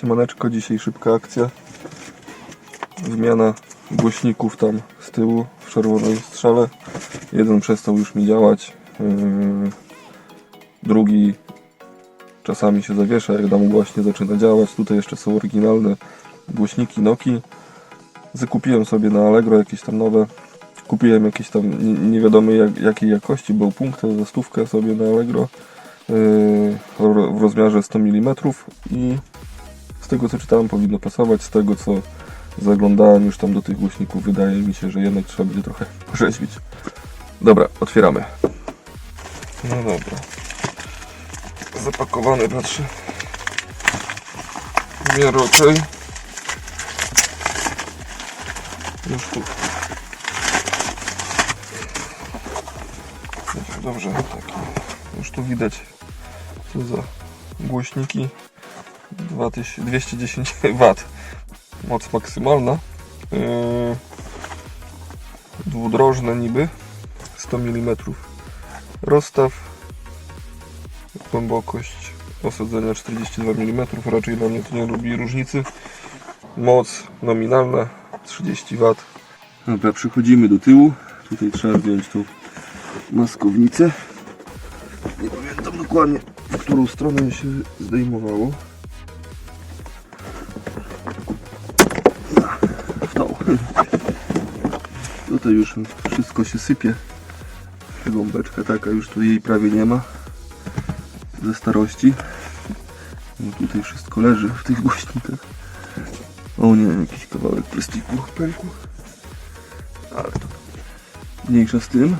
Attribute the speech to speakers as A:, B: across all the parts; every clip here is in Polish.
A: Siemaneczko, dzisiaj szybka akcja. Wymiana głośników tam z tyłu w czerwonej strzale. Jeden przestał już mi działać. Yy, Drugi czasami się zawiesza, jak dam głośnie zaczyna działać. Tutaj jeszcze są oryginalne głośniki Noki. Zakupiłem sobie na Allegro jakieś tam nowe. Kupiłem jakieś tam nie, wiadomo jak, jakiej jakości, był punkt za stówkę sobie na Allegro yy, w rozmiarze 100 mm i z tego co czytałem powinno pasować, z tego co zaglądałem już tam do tych głośników wydaje mi się, że jednak trzeba będzie trochę porzeźbić. Dobra, otwieramy. No dobra. Zapakowany patrzę. W miarę okej. Już tu. Dobrze, taki. Już tu widać co za głośniki 2000 210 W moc maksymalna. Yy, dwudrożne niby 100 mm rozstaw głębokość osadzenia 42 mm raczej dla mnie to nie robi różnicy. Moc nominalna 30 W dobra przechodzimy do tyłu. Tutaj trzeba wziąć tą maskownicę. Nie pamiętam dokładnie w którą stronę się zdejmowało Tutaj już wszystko się sypie. Gąbeczka taka, już tu jej prawie nie ma. Ze starości. No tutaj wszystko leży w tych głośnikach. O nie, jakiś kawałek plastiku pękł. Ale to mniejsza z tym.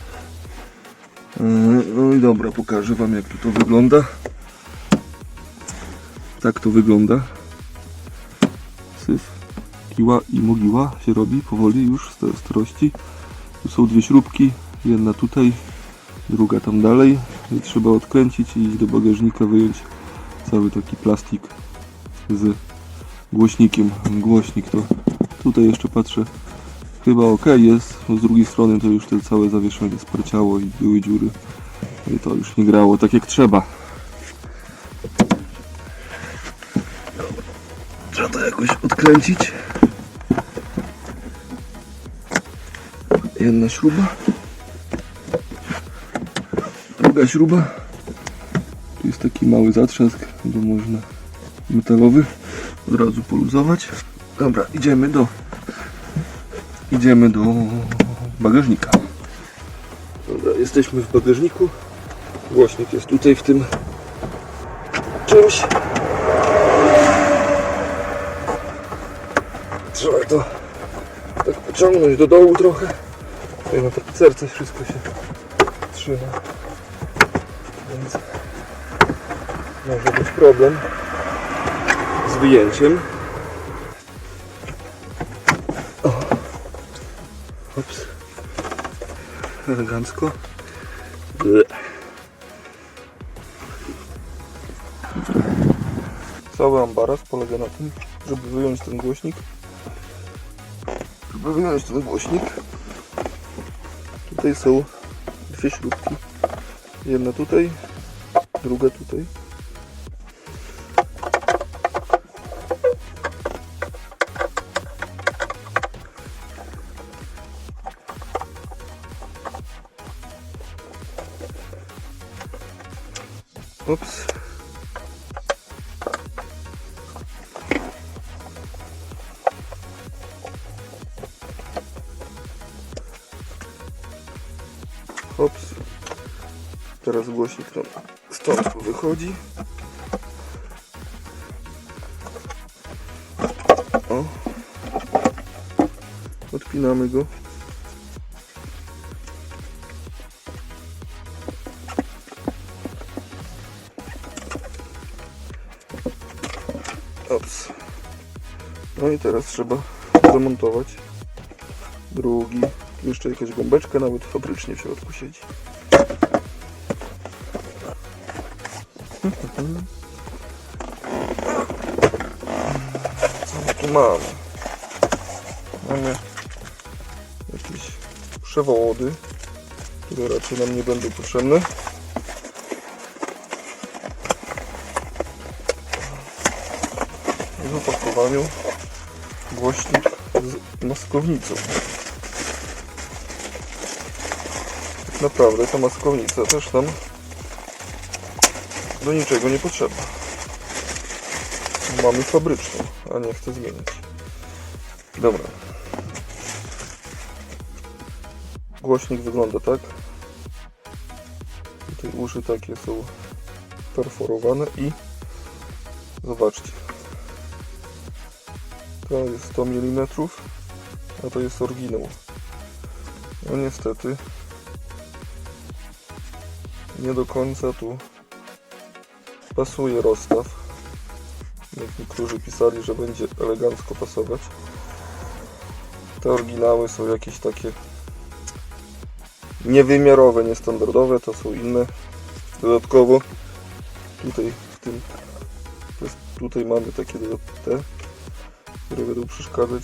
A: Yy, No i dobra, pokażę Wam jak tu to wygląda. Tak to wygląda. Syf kiła i mogiła się robi powoli już z starości. Tu są dwie śrubki, jedna tutaj, druga tam dalej. I trzeba odkręcić i iść do bagażnika, wyjąć cały taki plastik z głośnikiem. Głośnik to tutaj jeszcze patrzę, chyba ok jest. Z drugiej strony to już te całe zawieszenie sparciało i były dziury. I to już nie grało tak jak trzeba. Trzeba to jakoś odkręcić. Jedna śruba. Druga śruba. Tu jest taki mały zatrzask, bo można metalowy od razu poluzować. Dobra, idziemy do idziemy do bagażnika. Dobra, jesteśmy w bagażniku. Głośnik jest tutaj w tym czymś. Trzeba to tak pociągnąć do dołu trochę. Tutaj na tapicerce wszystko się trzyma. Więc może być problem z wyjęciem. O. Ops. Elegancko. Cały ambaras polega na tym, żeby wyjąć ten głośnik żeby wyjąć ten głośnik tutaj są dwie śrubki jedna tutaj druga tutaj Ups. Teraz głośnik nam stąd wychodzi. O. Odpinamy go. Ops. No i teraz trzeba zamontować drugi. Jeszcze jakaś gąbeczka nawet fabrycznie w środku siedzi. Co tu mamy? Mamy jakieś przewody, które raczej nam nie będą potrzebne. w opakowaniu głośnik z maskownicą. Tak naprawdę ta maskownica też nam do niczego nie potrzeba. Mamy fabryczną, a nie chcę zmieniać. Dobra. Głośnik wygląda tak. Tutaj uszy takie są perforowane i zobaczcie. To jest 100 mm, a to jest oryginał. No niestety nie do końca tu pasuje rozstaw. Niektórzy pisali, że będzie elegancko pasować. Te oryginały są jakieś takie niewymiarowe, niestandardowe, to są inne. Dodatkowo tutaj w tym tutaj mamy takie te, które będą przeszkadzać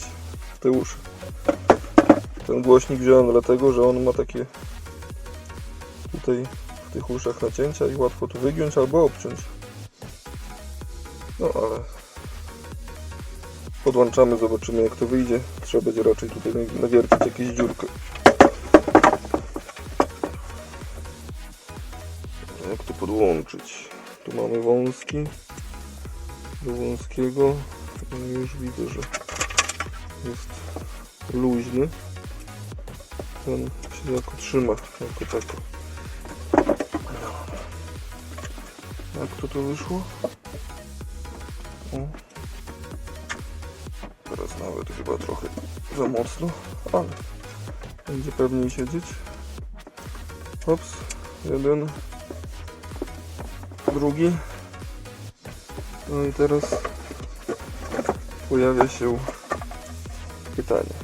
A: w te uszy. Ten głośnik wziąłem dlatego, że on ma takie tutaj w tych uszach nacięcia i łatwo tu wygiąć albo obciąć. No ale podłączamy, zobaczymy jak to wyjdzie. Trzeba będzie raczej tutaj na- nawiercić jakieś dziurkę. Jak to podłączyć? Tu mamy wąski. Do wąskiego no już widzę, że jest luźny. Ten się jako trzyma, jako tako. Jak to to wyszło? Nawet chyba trochę za mocno, ale będzie pewniej siedzieć. Ops, jeden, drugi. No i teraz pojawia się pytanie.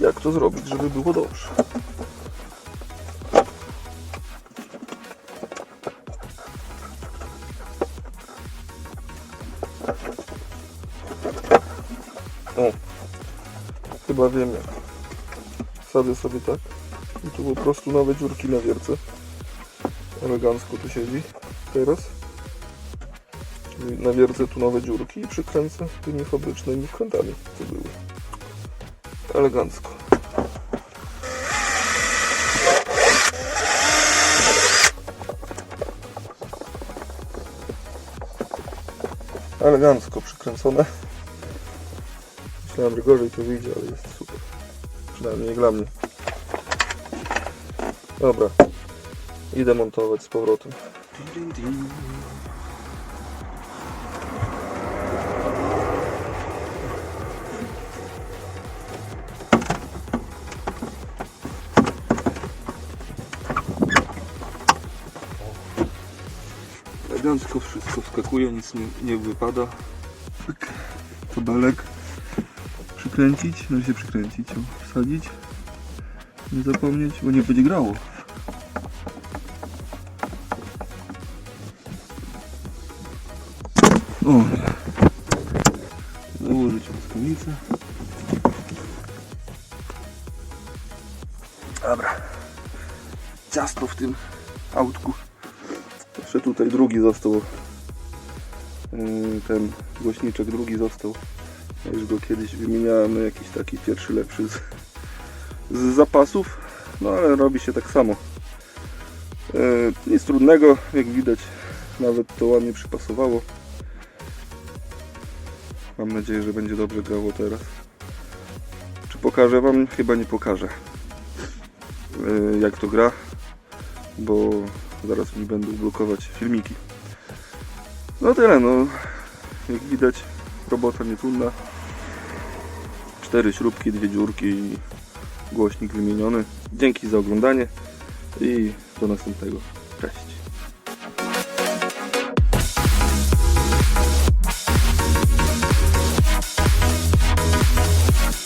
A: Jak to zrobić, żeby było dobrze? Chyba wiem jak. Wsadzę sobie tak i tu po prostu nowe dziurki na wierce. Elegancko tu siedzi teraz. Na wierce tu nowe dziurki i przykręcę tymi fabrycznymi wkrętami, co były. Elegancko. Elegancko przykręcone. Myślałem, że gorzej to wyjdzie, ale jest super. Przynajmniej dla mnie. Dobra. Idę montować z powrotem. Elegancko wszystko wskakuje, nic nie, nie wypada. Pyk. Kabelek przykręcić, no się przykręcić, wsadzić. Nie zapomnieć, bo nie będzie grało. O! Założyć maskownicę. Dobra. Ciasto w tym autku. Jeszcze tutaj drugi został. Yy, Ten głośniczek drugi został. Już go kiedyś wymieniałem na jakiś taki pierwszy lepszy z, z zapasów. No ale robi się tak samo. Yy, Nic trudnego, jak widać. Nawet to ładnie przypasowało. Mam nadzieję, że będzie dobrze grało teraz. Czy pokażę Wam? Chyba nie pokażę. Yy, Jak to gra, bo zaraz mi będą blokować filmiki. No tyle, no. Jak widać, robota nie trudna. Cztery śrubki, dwie dziurki i głośnik wymieniony. Dzięki za oglądanie i do następnego.